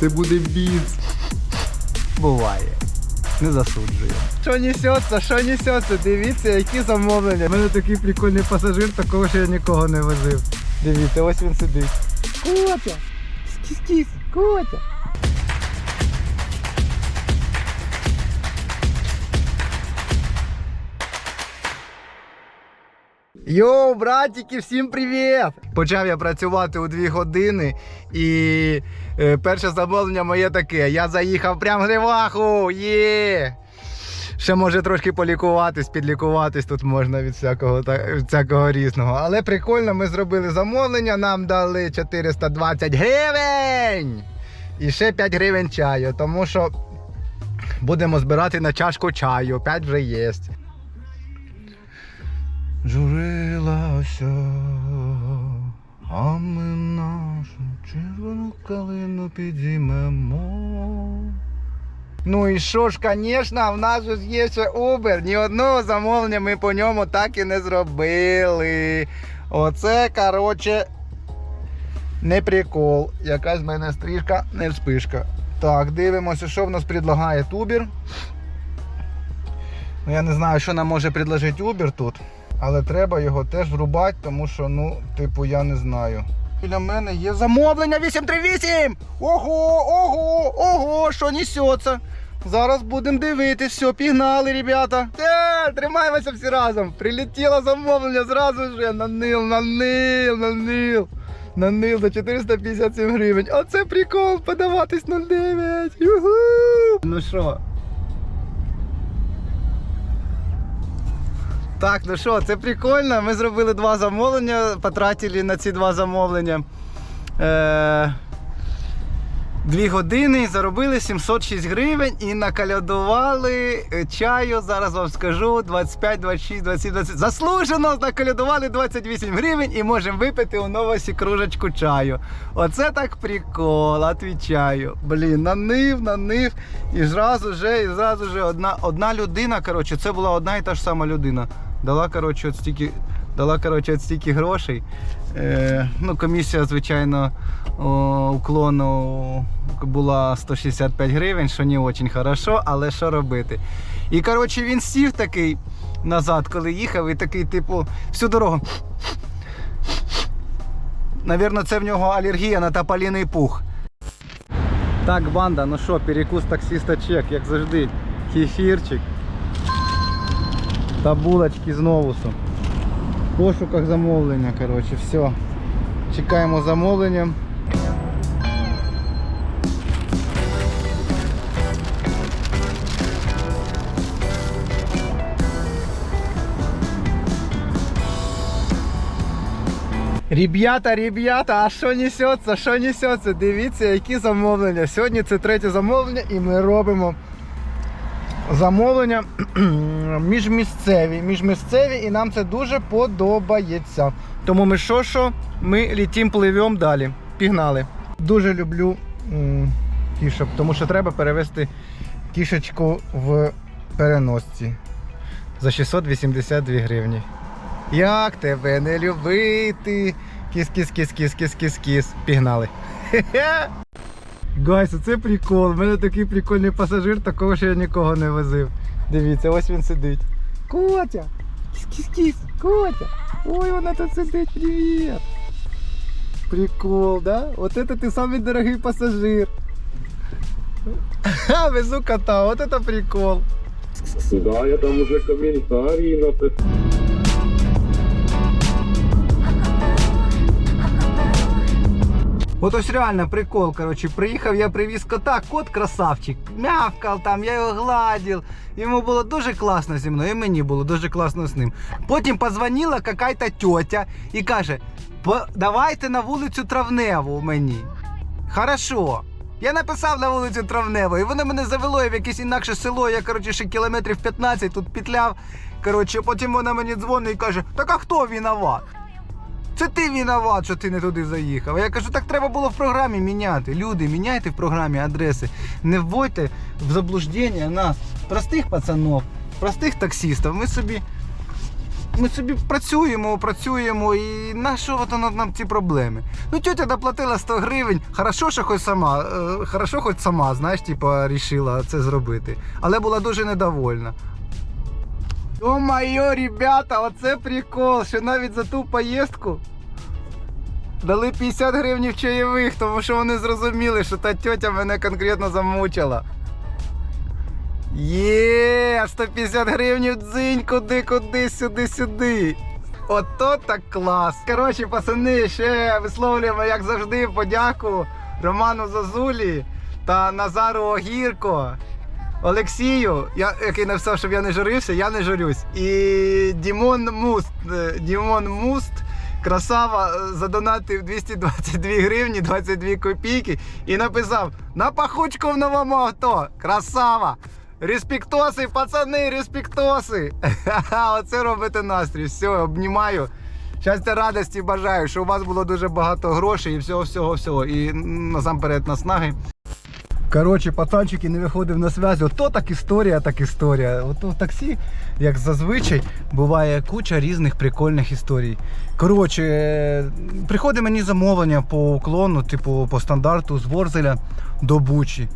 Це буде біц. Буває. Не засуджую. Що несеться, що несеться, дивіться, які замовлення. У мене такий прикольний пасажир, такого ще я нікого не возив. Дивіться, ось він сидить. Котя! Кіс-кіс, Котя! Йоу, братики, всім привіт! Почав я працювати у 2 години і е, перше замовлення моє таке. Я заїхав прям в гриваху! Є! Ще може трошки полікуватись, підлікуватись тут можна від всякого, та- від всякого різного. Але прикольно, ми зробили замовлення, нам дали 420 гривень! І ще 5 гривень чаю, тому що будемо збирати на чашку чаю. 5 вже є. Журилася, а ми нашу червону калину підіймемо. Ну і що ж, звісно, в нас же є ще Uber. Ні одного замовлення ми по ньому так і не зробили. Оце, коротше, не прикол. Якась в мене стрижка, не вспишка. Так, дивимося, що в нас предлагає Uber. Ну, я не знаю, що нам може предложити Uber тут. Але треба його теж врубати, тому що, ну, типу, я не знаю. Біля мене є замовлення 838! Ого, ого, ого, що несеться. Зараз будемо дивитись, все, пігнали, ребята. Те, тримаємося всі разом. Прилетіло замовлення зразу ж на нил, на нил, на нил. На нил за 457 гривень. Оце прикол, подаватись 09. Юху! Ну що, Так, ну що, це прикольно. Ми зробили два замовлення, потратили на ці два замовлення. Е, Дві години заробили 706 гривень і накалядували е, чаю. Зараз вам скажу 25, 26, 27, 20. Заслужено накалядували 28 гривень і можемо випити у новості кружечку чаю. Оце так прикол, отвічаю. Блін, нанив, нанив. І зразу же, і зразу же одна, одна людина, коротше, це була одна і та ж сама людина. Дала, коротше, от стільки, дала, коротше, от стільки грошей. Е, ну, комісія, звичайно, о, уклону була 165 гривень, що не дуже хорошо, але що робити. І коротше, він сів такий назад, коли їхав, і такий, типу, всю дорогу. Навірно, це в нього алергія на тополіний пух. Так, банда, ну що, перекус таксиста чек, як завжди. Кефірчик та булочки з новусом. В пошуках замовлення, коротше, все. Чекаємо замовлення. Ребята, ребята, а що несеться? Що несеться? Дивіться, які замовлення. Сьогодні це третє замовлення і ми робимо замовлення міжмісцеві, міжмісцеві, і нам це дуже подобається. Тому ми що, що, ми літім, пливемо далі. Пігнали. Дуже люблю кішок, тому що треба перевести кішечку в переносці за 682 гривні. Як тебе не любити? Кіс-кіс-кіс-кіс-кіс-кіс-кіс. Пігнали. Хе-хе. Гайс, це прикол. У мене такий прикольний пасажир, такого ще я нікого не возив. Дивіться, ось він сидить. Котя! Кіс-кіс-кіс, Котя! Ой, вона тут сидить, привіт! Прикол, да? Вот это ты самый дорогий пассажир. Ха, везу кота, вот это прикол. Да, я там уже комментарии написал. От ось реально прикол, короче, приїхав, я привіз кота, кот красавчик, мявкав там, я його гладив. Йому було дуже класно зі мною, і мені було дуже класно з ним. Потім позвонила какая-то тьотя і каже: «По- давайте на вулицю Травневу мені. Хорошо. Я написав на вулицю Травневу, і воно мене завело в якесь інакше село. Я коротше ще кілометрів 15 тут петляв. Коротше, потім вона мені дзвонить і каже: Так а хто виноват? Це ти виноват, що ти не туди заїхав. Я кажу, так треба було в програмі міняти. Люди, міняйте в програмі адреси. Не вводьте в заблуждення нас, простих пацанов, простих таксистів. Ми собі ми собі працюємо, працюємо, і на що воно нам ці проблеми? Ну, тетя доплатила 100 гривень, хорошо, що хоч сама, е, хорошо, хоч сама, знаєш, типа, рішила це зробити. Але була дуже недовольна. О-майо, ребята, оце прикол, що навіть за ту поїздку дали 50 гривень чайових, тому що вони зрозуміли, що та тетя мене конкретно замучила. Є, 150 гривень дзинь, куди, куди, сюди, сюди. Ото так клас. Коротше, пацани, ще висловлюємо, як завжди, подяку Роману Зазулі та Назару Огірко. Олексію, я, який написав, щоб я не журився, я не журюсь. І Дімон Муст. е, Дімон Муст. Красава е, задонатив 222 гривні 22 копійки і написав на пахучку в новому авто. Красава! Респектоси, пацани, респектоси! Оце робите настрій. Все, обнімаю. Щастя, радості бажаю, щоб у вас було дуже багато грошей і всього, всього, всього. І насамперед наснаги. Коротше, пацанчики не виходив на зв'язь. Ото так історія, так історія. Ото в таксі, як зазвичай, буває куча різних прикольних історій. Коротше, приходить мені замовлення по уклону, типу по стандарту з Ворзеля до Бучі.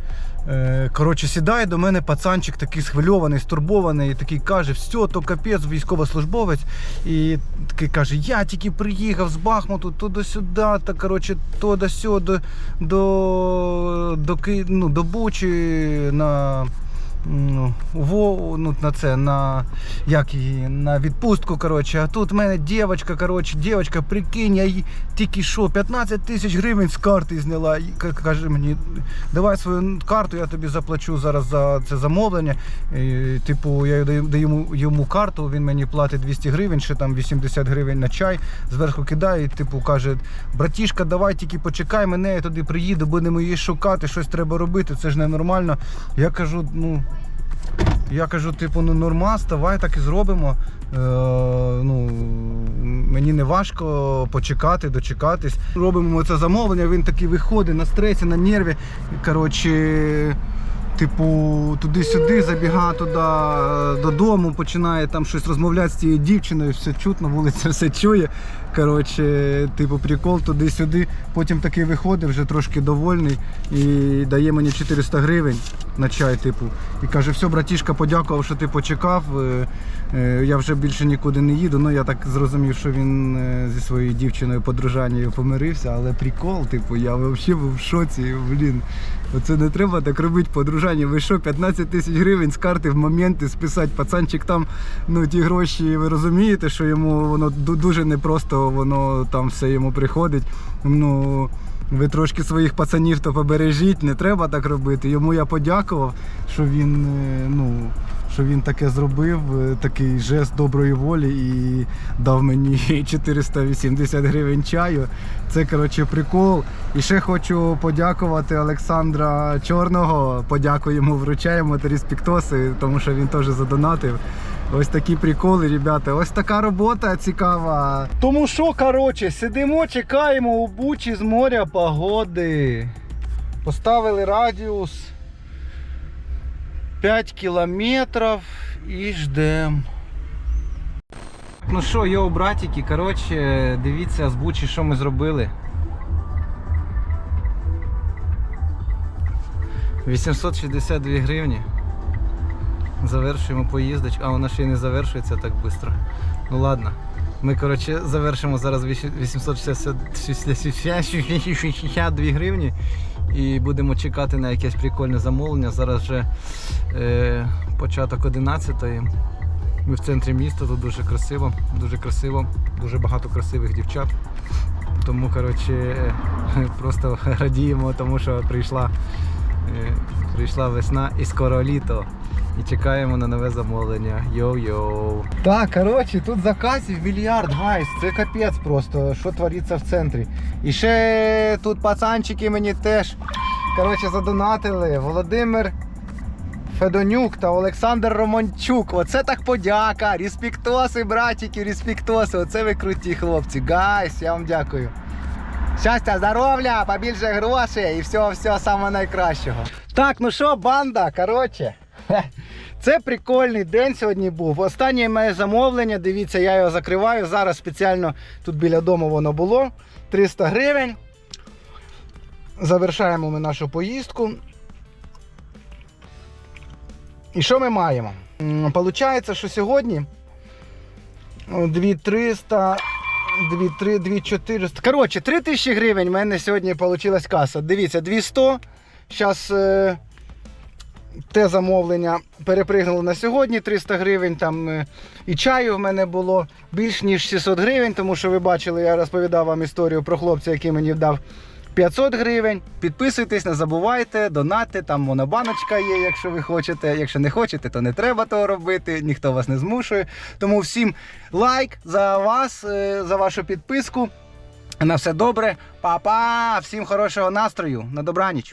Е, Коротше, сідає до мене пацанчик такий схвильований, стурбований, такий каже, все, то капець, військовослужбовець. І такий каже, я тільки приїхав з Бахмуту, то до сюди, та коротше, то до сюди, до, до, до, ну, до Бучі на. Ну, во, ну, на це, на як її, на відпустку, коротше. А тут в мене дівчинка, коротше, дівчинка, прикинь, я їй тільки що 15 тисяч гривень з карти зняла. І каже мені, давай свою карту, я тобі заплачу зараз за це замовлення. І, типу, я даю, даю йому, йому карту, він мені платить 200 гривень, ще там 80 гривень на чай. Зверху кидає, і, типу, каже, братішка, давай тільки почекай мене, я туди приїду, будемо її шукати, щось треба робити, це ж ненормально. Я кажу, ну. Я кажу, типу, ну нормас, давай так і зробимо. Е, ну, мені не важко почекати, дочекатись. Робимо це замовлення, він такий виходить на стресі, на нерві. Коротше, типу, туди-сюди, забігає туди е, додому, починає там щось розмовляти з цією дівчиною, все чутно, вулиця все чує. Коротше, типу, прикол туди-сюди. Потім такий виходить, вже трошки довольний і дає мені 400 гривень на чай, типу. І каже, все, братішка, подякував, що ти почекав. Е, Я вже більше нікуди не їду. Ну я так зрозумів, що він е, зі своєю дівчиною подружанню помирився, але прикол, типу, я взагалі був в шоці. Блін, оце не треба так робити подружання. Ви що, 15 тисяч гривень з карти в моменти списати. Пацанчик там, ну ті гроші, ви розумієте, що йому воно дуже непросто, воно там все йому приходить. Ну. Ви трошки своїх пацанів то побережіть, не треба так робити. Йому я подякував, що він, е, ну, що він таке зробив, е, такий жест доброї волі і дав мені 480 гривень чаю. Це коротше прикол. І ще хочу подякувати Олександра Чорного. Подяку йому вручаємо респектоси, тому що він теж задонатив. Ось такі приколи, ребята. Ось така робота цікава. Тому що, коротше, сидимо, чекаємо у бучі з моря погоди. Поставили радіус 5 кілометрів і ждемо. Ну що, йоу, братики, коротше, дивіться з бучі, що ми зробили. 862 гривні. Завершуємо поїздочку. А вона ще й не завершується так швидко. Ну ладно. Ми, коротше, завершимо зараз 862 гривні і будемо чекати на якесь прикольне замовлення. Зараз вже е, початок 11-ї. Ми в центрі міста, тут дуже красиво, дуже красиво, дуже багато красивих дівчат. Тому коротше, е, просто радіємо, тому що прийшла, е, прийшла весна і скоро літо. І чекаємо на нове замовлення. Йоу-йоу. Так, коротше, тут заказів мільярд, гайс. Це капець просто, що твориться в центрі. І ще тут пацанчики мені теж коротше, задонатили. Володимир Федонюк та Олександр Романчук. Оце так подяка. Респектоси, братики, респектоси. Оце ви круті хлопці. Гайс, я вам дякую. Щастя, здоров'я, побільше грошей і всього всього найкращого. Так, ну що, банда, коротше. Це прикольний день сьогодні був. Останнє моє замовлення. Дивіться, я його закриваю. Зараз спеціально тут біля дому воно було. 300 гривень. Завершаємо ми нашу поїздку. І що ми маємо? Получається, що сьогодні 2300, 2300, 2400. Коротше, 3000 гривень в мене сьогодні вийшла каса. Дивіться, 200. Зараз те замовлення перепригнуло на сьогодні 300 гривень. Там е, і чаю в мене було більш ніж 600 гривень, тому що ви бачили, я розповідав вам історію про хлопця, який мені дав 500 гривень. Підписуйтесь, не забувайте, донати, там монобаночка є, якщо ви хочете. Якщо не хочете, то не треба того робити, ніхто вас не змушує. Тому всім лайк за вас, е, за вашу підписку. На все добре. Па-па! Всім хорошого настрою. На добраніч.